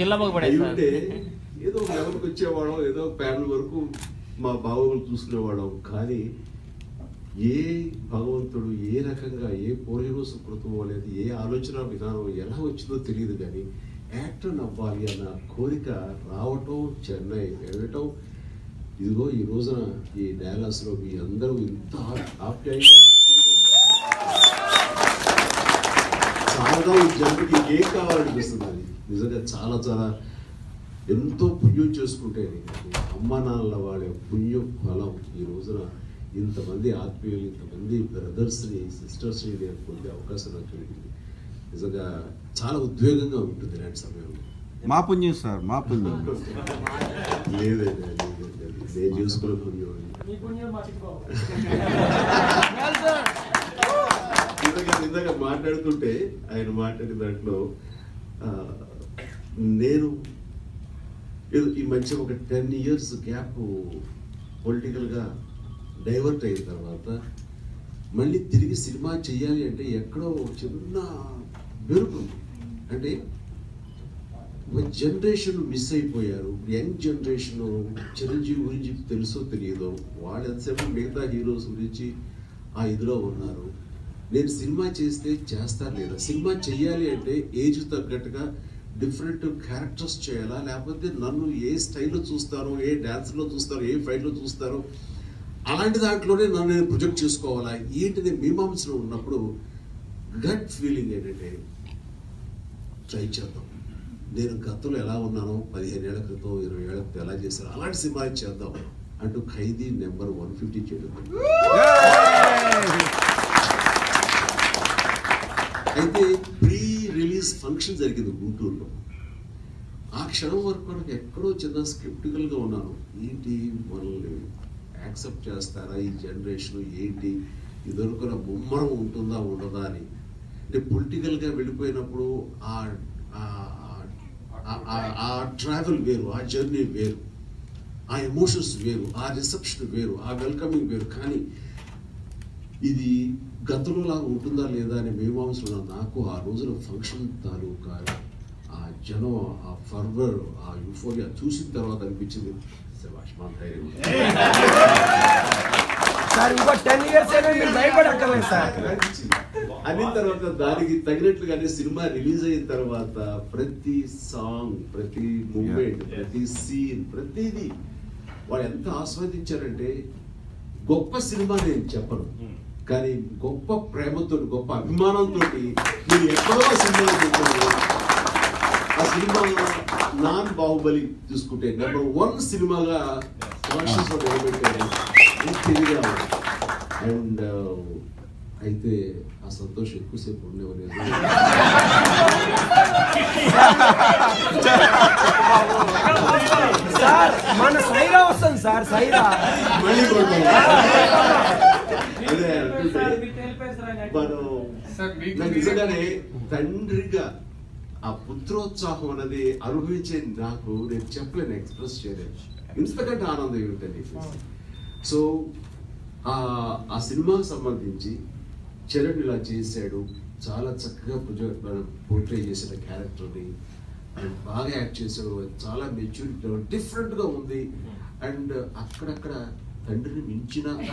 నల్లమ్మకు పడేది సార్. అయ్యుంటే ఏదో ఒక లెవెల్కి వచ్చేవాళ్ళం ఏదో ఒక ప్యానల్ వరకు మా బావోగులు చూసుకునేవాళ్ళం. కానీ ఏ భగవంతుడు ఏ రకంగా ఏ పూర్వజన్మ సుకృతం అనేది ఏ ఆలోచన విధానం ఎలా వచ్చిందో తెలియదు కానీ యాక్టర్ అవ్వాలి అన్న కోరిక రావటం చెన్నై వెళ్ళటం. ఇదిగో ఈ రోజున ఈ డయాలాస్లో మీ అందరూ ఇంత ఆప్యాయంగా చాలా జన్మకి ఏం కావాలనిపిస్తుంది అది? నిజంగా చాలా చాలా ఎంతో పుణ్యం చేసుకుంటే అమ్మ నాన్నల వాళ్ళ పుణ్య ఫలం ఈ రోజున ఇంతమంది ఆత్మీయులు ఇంతమంది బ్రదర్స్ని సిస్టర్స్ని నేను పొందే అవకాశం నాకు కలిగింది నిజంగా చాలా ఉద్వేగంగా ఉంటుంది ఇలాంటి సమయంలో. మా పుణ్యం సార్ మా పుణ్యం. లేదండి. నేను చేసుకున్న పుణ్యం. ఇందాక మాట్లాడుతుంటే ఆయన మాట్లాడిన దాంట్లో ఆ, నేను ఈ మధ్య ఒక టెన్ ఇయర్స్ గ్యాప్ పొలిటికల్గా డైవర్ట్ అయిన తర్వాత మళ్ళీ తిరిగి సినిమా చేయాలి అంటే ఎక్కడో చిన్న మెరుపు అంటే ఒక జనరేషన్ మిస్ అయిపోయారు. యంగ్ జనరేషన్ చిరంజీవి గురించి తెలుసో తెలియదో వాళ్ళు ఎంతసేపు మిగతా హీరోస్ గురించి ఆ ఇదిలో ఉన్నారు. నేను సినిమా చేస్తే చేస్తారు లేదా సినిమా చేయాలి అంటే ఏజ్ తగ్గట్టుగా డిఫరెంట్ క్యారెక్టర్స్ చేయాలా? లేకపోతే నన్ను ఏ స్టైల్లో చూస్తారో ఏ డ్యాన్స్లో చూస్తారో ఏ ఫైట్లో చూస్తారో అలాంటి దాంట్లోనే నన్ను నేను ప్రొజెక్ట్ చేసుకోవాలా? ఏంటిది మీమాంసలో ఉన్నప్పుడు గట్ ఫీలింగ్ ఏంటంటే ట్రై చేద్దాం. నేను గతంలో ఎలా ఉన్నానో పదిహేను ఏళ్ళ క్రితం ఇరవై ఏళ్ళ క్రితం ఎలా చేశాను అలాంటి సినిమా చేద్దాం అంటూ ఖైదీ నెంబర్ వన్ ఫిఫ్టీ చేయడం అయితే రిలీజ్ ఫంక్షన్ జరిగింది గుంటూరులో. ఆ క్షణం వరకు నాకు ఎక్కడో చిన్న స్క్రిప్టికల్గా ఉన్నాను. ఏంటి మనల్ని యాక్సెప్ట్ చేస్తారా ఈ జనరేషన్ ఏంటి? ఇదొరకున ముమ్మరం ఉంటుందా ఉండదా అని. అంటే పొలిటికల్గా వెళ్ళిపోయినప్పుడు ఆ- ఆ ట్రావెల్ వేరు ఆ జర్నీ వేరు. ఆ ఎమోషన్స్ వేరు ఆ రిసెప్షన్ వేరు ఆ వెల్కమింగ్ వేరు. కానీ ఇది గతంలో లాగా ఉంటుందా లేదా అనే మీమాంసలో నాకు ఆ రోజున ఫంక్షన్ తాలూకా ఆ జనం ఆ ఫర్వర్ ఆ యూఫోరియా చూసిన తర్వాత అనిపించింది. అనిన తర్వాత దానికి తగినట్లుగానే సినిమా రిలీజ్ అయిన తర్వాత ప్రతి సాంగ్ ప్రతి మూమెంట్. ప్రతి సీన్ ప్రతిదీ వాళ్ళు ఎంత ఆస్వాదించారంటే గొప్ప సినిమా నేను చెప్పను. కానీ గొప్ప ప్రేమతో గొప్ప అభిమానంతో మీరు ఎక్కడో సినిమా చూస్తారు ఆ సినిమా నాన్ బాహుబలి తీసుకుంటే నెంబర్ వన్ సినిమాగా కలెక్షన్స్ నిలబెట్టారు తెలియగా అండ్ అయితే ఆ సంతోషం ఎక్కువసేపు ఉండేవారు సైరా మళ్ళీ నిజంగానే తండ్రిగా ఆ పుత్రోత్సాహం అనేది అనుభవించే నాకు నేను చెప్పలేను ఎక్స్ప్రెస్ చేయలేను. ఇంతకంటే ఆనందం ఏమిటని సో ఆ ఆ సినిమాకి సంబంధించి చరణ్ ఇలా చేశాడు. చాలా చక్కగా పోర్ట్రే చేసిన క్యారెక్టర్ని. అండ్ బాగా యాక్ట్ చేశాడు. చాలా మెచ్యూరిటీ డిఫరెంట్గా ఉంది. అండ్ అక్కడక్కడ తండ్రిని మించిన అని